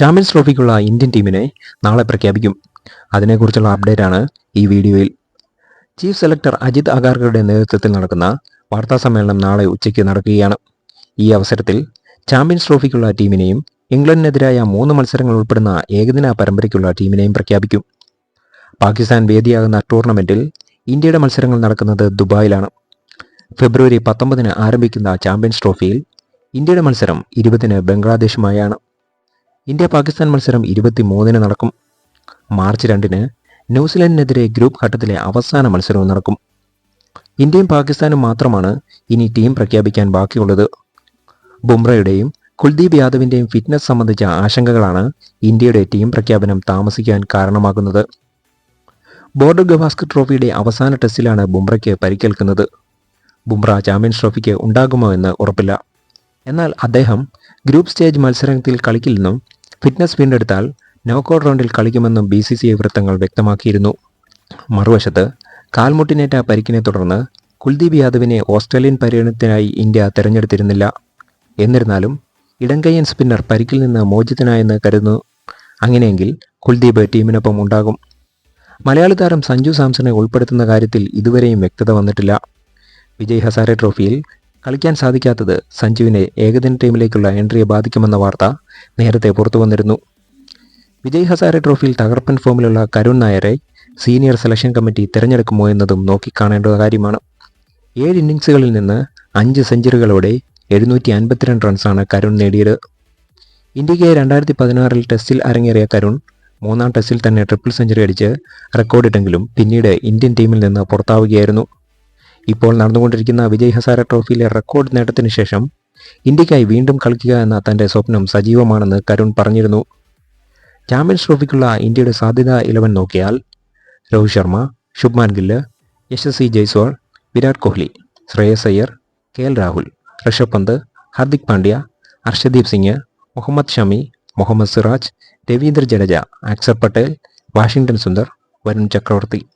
Champions ട്രോഫിക്കുള്ള Indian ടീമിനെ നാളെ പ്രഖ്യാപിക്കും. അതിനെക്കുറിച്ചുള്ള അപ്ഡേറ്റ് ആണ് ഈ വീഡിയോയിൽ. ചീഫ് സെലക്ടർ അജിത് അഗാർക്കറുടെ നേതൃത്വത്തിൽ നടക്കുന്ന വാർത്താ സമ്മേളനം നാളെ ഉച്ചയ്ക്ക് നടക്കുകയാണ്. ഈ അവസരത്തിൽ ചാമ്പ്യൻസ് ട്രോഫിക്കുള്ള ടീമിനെയും ഇംഗ്ലണ്ടിനെതിരായ മൂന്ന് മത്സരങ്ങൾ ഉൾപ്പെടുന്ന ഏകദിന പരമ്പരയ്ക്കുള്ള ടീമിനെയും പ്രഖ്യാപിക്കും. പാകിസ്ഥാൻ വേദിയാകുന്ന ടൂർണമെന്റിൽ ഇന്ത്യയുടെ മത്സരങ്ങൾ നടക്കുന്നത് ദുബായിലാണ്. ഫെബ്രുവരി പത്തൊമ്പതിന് ആരംഭിക്കുന്ന ചാമ്പ്യൻസ് ട്രോഫിയിൽ ഇന്ത്യയുടെ മത്സരം ഇരുപതിന് ബംഗ്ലാദേശുമായാണ്. ഇന്ത്യ പാകിസ്ഥാൻ മത്സരം ഇരുപത്തി മൂന്നിന് നടക്കും. മാർച്ച് രണ്ടിന് ന്യൂസിലൻഡിനെതിരെ ഗ്രൂപ്പ് ഘട്ടത്തിലെ അവസാന മത്സരവും നടക്കും. ഇന്ത്യയും പാകിസ്ഥാനും മാത്രമാണ് ഇനി ടീം പ്രഖ്യാപിക്കാൻ ബാക്കിയുള്ളത്. ബുംറയുടെയും കുൽദീപ് യാദവിന്റെയും ഫിറ്റ്നസ് സംബന്ധിച്ച ആശങ്കകളാണ് ഇന്ത്യയുടെ ടീം പ്രഖ്യാപനം താമസിക്കാൻ കാരണമാകുന്നത്. ബോർഡർ ഗവാസ്കർ ട്രോഫിയുടെ അവസാന ടെസ്റ്റിലാണ് ബുംറയ്ക്ക് പരിക്കേൽക്കുന്നത്. ബുംറ ചാമ്പ്യൻസ് ട്രോഫിക്ക് ഉണ്ടാകുമോ എന്ന് ഉറപ്പില്ല. എന്നാൽ അദ്ദേഹം ഗ്രൂപ്പ് സ്റ്റേജ് മത്സരത്തിൽ കളിക്കില്ലെന്നും ഫിറ്റ്നസ് വീണ്ടെടുത്താൽ നോക്കൌട്ട് റൗണ്ടിൽ കളിക്കുമെന്നും ബി സി സി ഐ വൃത്തങ്ങൾ വ്യക്തമാക്കിയിരുന്നു. മറുവശത്ത് കാൽമുട്ടിനേറ്റ പരിക്കിനെ തുടർന്ന് കുൽദീപ് യാദവിനെ ഓസ്ട്രേലിയൻ പര്യടനത്തിനായി ഇന്ത്യ തെരഞ്ഞെടുത്തിരുന്നില്ല. എന്നിരുന്നാലും ഇടങ്കയ്യൻ സ്പിന്നർ പരിക്കിൽ നിന്ന് മോചിതനായെന്ന് കരുതുന്നു. അങ്ങനെയെങ്കിൽ കുൽദീപ് ടീമിനൊപ്പം ഉണ്ടാകും. മലയാളി താരം സഞ്ജു സാംസണെ ഉൾപ്പെടുത്തുന്ന കാര്യത്തിൽ ഇതുവരെയും വ്യക്തത വന്നിട്ടില്ല. വിജയ് ഹസാരെ ട്രോഫിയിൽ കളിക്കാൻ സാധിക്കാത്തത് സഞ്ജുവിനെ ഏകദിന ടീമിലേക്കുള്ള എൻട്രിയെ ബാധിക്കുമെന്ന വാർത്ത നേരത്തെ പുറത്തു വന്നിരുന്നു. വിജയ് ഹസാരെ ട്രോഫിയിൽ തകർപ്പൻ ഫോമിലുള്ള കരുൺ നായരെ സീനിയർ സെലക്ഷൻ കമ്മിറ്റി തിരഞ്ഞെടുക്കുമോ എന്നതും നോക്കിക്കാണേണ്ട കാര്യമാണ്. ഏഴ് ഇന്നിങ്സുകളിൽ നിന്ന് അഞ്ച് സെഞ്ചുറികളോടെ എഴുന്നൂറ്റി അൻപത്തിരണ്ട് റൺസാണ് കരുൺ നേടിയത്. ഇന്ത്യയ്ക്ക് രണ്ടായിരത്തി പതിനാറിൽ ടെസ്റ്റിൽ അരങ്ങേറിയ കരുൺ മൂന്നാം ടെസ്റ്റിൽ തന്നെ ട്രിപ്പിൾ സെഞ്ചുറി അടിച്ച് റെക്കോർഡിട്ടെങ്കിലും പിന്നീട് ഇന്ത്യൻ ടീമിൽ നിന്ന് പുറത്താവുകയായിരുന്നു. ഇപ്പോൾ നടന്നുകൊണ്ടിരിക്കുന്ന വിജയ് ഹസാര ട്രോഫിയിലെ റെക്കോർഡ് നേട്ടത്തിന് ശേഷം ഇന്ത്യക്കായി വീണ്ടും കളിക്കുക എന്ന തന്റെ സ്വപ്നം സജീവമാണെന്ന് കരുൺ പറഞ്ഞിരുന്നു. ചാമ്പ്യൻസ് ട്രോഫിക്കുള്ള ഇന്ത്യയുടെ സാധ്യത ഇലവൻ നോക്കിയാൽ Rohit Sharma Shubman Gill Yashasvi Jaiswal Virat Kohli Shreyas Iyer K L Rahul Rishabh Pant Hardik Pandya Arshdeep Singh Mohammed Shami Mohammed Siraj Ravindra Jadeja Axar Patel Washington Sundar Varun Chakravarthy.